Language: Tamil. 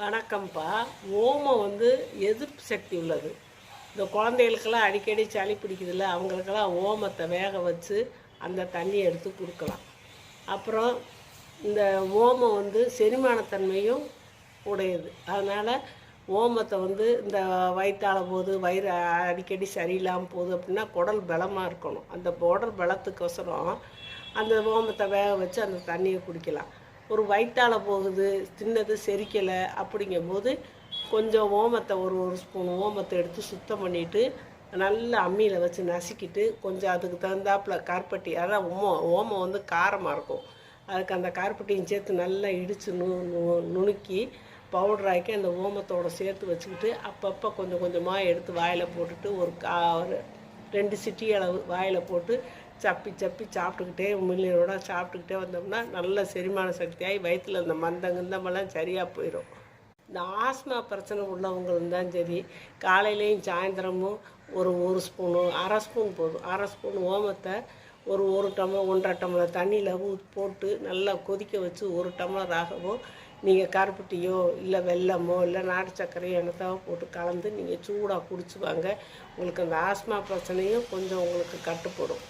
வணக்கம்ப்பா. ஓமம் வந்து எதிர்ப்பு சக்தி உள்ளது. இந்த குழந்தைகளுக்கெல்லாம் அடிக்கடி சளி பிடிக்குதுல்ல அவங்களுக்கெல்லாம் ஓமத்தை வேக வச்சு அந்த தண்ணியை எடுத்து கொடுக்கலாம். அப்புறம் இந்த ஓமம் வந்து செரிமானத்தன்மையும் உடையது. அதனால் ஓமத்தை வந்து இந்த வயிற்றால போது வயிறு அடிக்கடி சரியில்லாமல் போகுது அப்படின்னா குடல் பலமாக இருக்கணும். அந்த குடல் பலத்துக்கோசரம் அந்த ஓமத்தை வேக வச்சு அந்த தண்ணியை குடிக்கலாம். ஒரு வயிற்றால் போகுது தின்னது செரிக்கலை அப்படிங்கும்போது கொஞ்சம் ஓமத்தை ஒரு ஒரு ஸ்பூன் ஓமத்தை எடுத்து சுத்தம் பண்ணிவிட்டு நல்லா அம்மியில் வச்சு நசுக்கிட்டு கொஞ்சம் அதுக்கு தகுந்தாப்புல கார்பட்டி அதான் ஓமம் ஓமம் வந்து காரமாக இருக்கும். அதுக்கு அந்த கார்பட்டியும் சேர்த்து நல்லா இடித்து நு நு- நுணுக்கி பவுடர் ஆக்கி அந்த ஓமத்தோட சேர்த்து வச்சுக்கிட்டு அப்பப்போ கொஞ்சம் கொஞ்சமாக எடுத்து வாயில் போட்டுட்டு ஒரு கா ஒரு ரெண்டு சிட்டி அளவு வாயில் போட்டு சப்பி சப்பி சாப்பிட்டுக்கிட்டே மில்லியனோட சாப்பிட்டுக்கிட்டே வந்தோம்னா நல்ல செரிமான சக்தியாகி வயிற்றில் இந்த மந்த கிந்தமெல்லாம் சரியாக போயிடும் இந்த ஆஸ்மா பிரச்சனை உள்ளவங்களும் தான் சரி. காலையிலையும் சாயந்தரமும் ஒரு ஒரு ஸ்பூனு அரை ஸ்பூன் போதும். அரை ஸ்பூன் ஓமத்தை ஒரு ஒரு டம்ளர் ஒன்றரை டம்ளர் தண்ணியில் போட்டு நல்லா கொதிக்க வச்சு ஒரு டம்ளர் ஆகவோ நீங்கள் கருப்பட்டியோ இல்லை வெல்லமோ இல்லை நாட்டு சர்க்கரையோ என்னத்தாவோ போட்டு கலந்து நீங்கள் சூடாக குடிச்சுவாங்க. உங்களுக்கு அந்த ஆஸ்மா பிரச்சனையும் கொஞ்சம் உங்களுக்கு கட்டுப்படும்.